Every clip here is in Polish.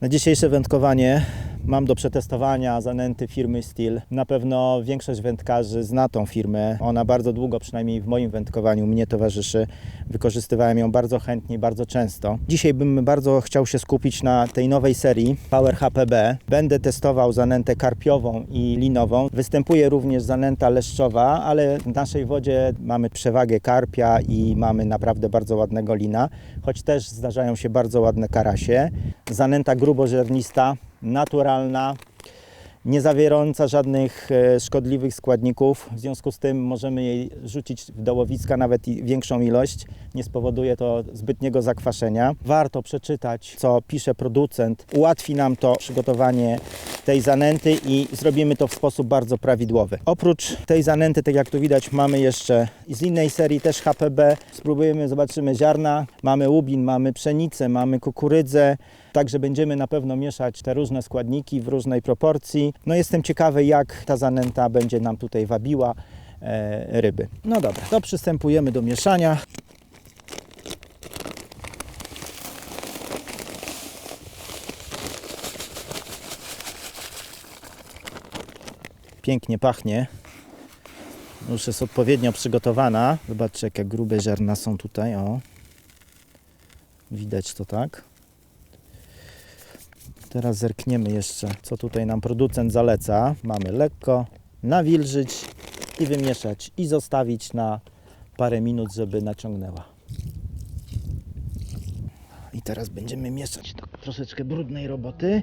Na dzisiejsze wędkowanie mam do przetestowania zanęty firmy Steel. Na pewno większość wędkarzy zna tą firmę. Ona bardzo długo, przynajmniej w moim wędkowaniu, mnie towarzyszy. Wykorzystywałem ją bardzo chętnie bardzo często. Dzisiaj bym bardzo chciał się skupić na tej nowej serii Power HPB. Będę testował zanętę karpiową i linową. Występuje również zanęta leszczowa, ale w naszej wodzie mamy przewagę karpia i mamy naprawdę bardzo ładnego lina, choć też zdarzają się bardzo ładne karasie. Zanęta grubożernista, naturalna, nie zawierająca żadnych e, szkodliwych składników. W związku z tym możemy jej rzucić do łowiska nawet większą ilość. Nie spowoduje to zbytniego zakwaszenia. Warto przeczytać, co pisze producent. Ułatwi nam to przygotowanie tej zanęty i zrobimy to w sposób bardzo prawidłowy. Oprócz tej zanęty, tak jak tu widać, mamy jeszcze z innej serii też HPB. Spróbujemy, zobaczymy ziarna. Mamy łubin, mamy pszenicę, mamy kukurydzę. Także będziemy na pewno mieszać te różne składniki w różnej proporcji. No jestem ciekawy, jak ta zanęta będzie nam tutaj wabiła e, ryby. No dobra, to przystępujemy do mieszania. Pięknie pachnie. Już jest odpowiednio przygotowana. Zobaczcie, jakie grube ziarna są tutaj. O. Widać to tak. Teraz zerkniemy jeszcze, co tutaj nam producent zaleca. Mamy lekko nawilżyć i wymieszać i zostawić na parę minut, żeby naciągnęła. I teraz będziemy mieszać do troszeczkę brudnej roboty.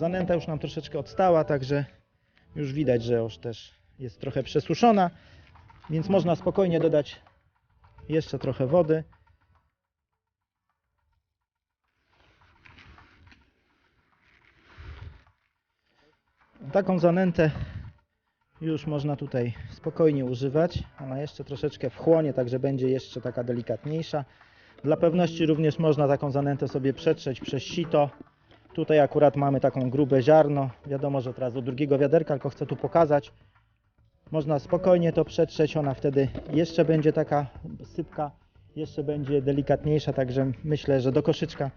Zanęta już nam troszeczkę odstała, także już widać, że już też jest trochę przesuszona, więc można spokojnie dodać jeszcze trochę wody. Taką zanętę już można tutaj spokojnie używać. Ona jeszcze troszeczkę wchłonie, także będzie jeszcze taka delikatniejsza. Dla pewności również można taką zanętę sobie przetrzeć przez sito. Tutaj akurat mamy taką grube ziarno. Wiadomo, że teraz do drugiego wiaderka, tylko chcę tu pokazać. Można spokojnie to przetrzeć, ona wtedy jeszcze będzie taka sypka, jeszcze będzie delikatniejsza, także myślę, że do koszyczka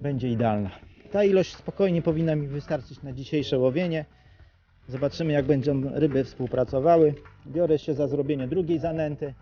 będzie idealna. Ta ilość spokojnie powinna mi wystarczyć na dzisiejsze łowienie. Zobaczymy jak będą ryby współpracowały. Biorę się za zrobienie drugiej zanęty.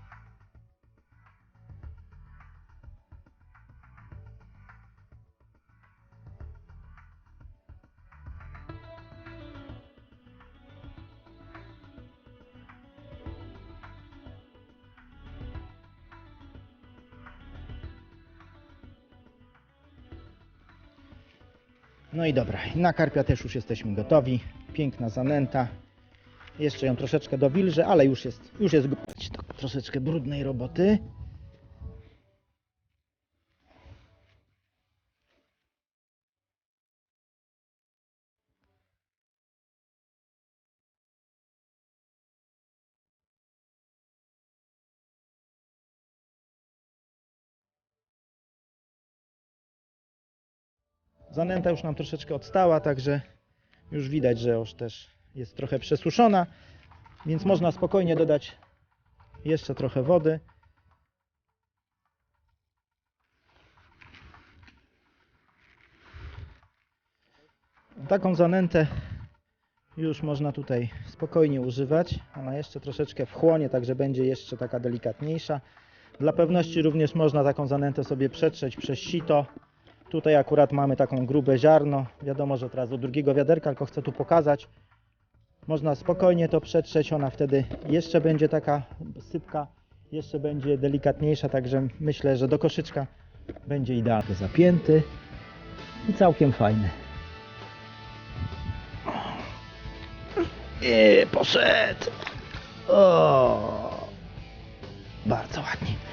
No i dobra, na karpia też już jesteśmy gotowi. Piękna zanęta. Jeszcze ją troszeczkę dowilżę, ale już jest, już jest troszeczkę brudnej roboty. Zanęta już nam troszeczkę odstała, także już widać, że już też jest trochę przesuszona, więc można spokojnie dodać jeszcze trochę wody. Taką zanętę już można tutaj spokojnie używać. Ona jeszcze troszeczkę wchłonie, także będzie jeszcze taka delikatniejsza. Dla pewności również można taką zanętę sobie przetrzeć przez sito. Tutaj akurat mamy taką grube ziarno. Wiadomo, że teraz do drugiego wiaderka, tylko chcę tu pokazać. Można spokojnie to przetrzeć, ona wtedy jeszcze będzie taka sypka, jeszcze będzie delikatniejsza, także myślę, że do koszyczka będzie idealnie zapięty i całkiem fajny. I poszedł. O, bardzo ładnie.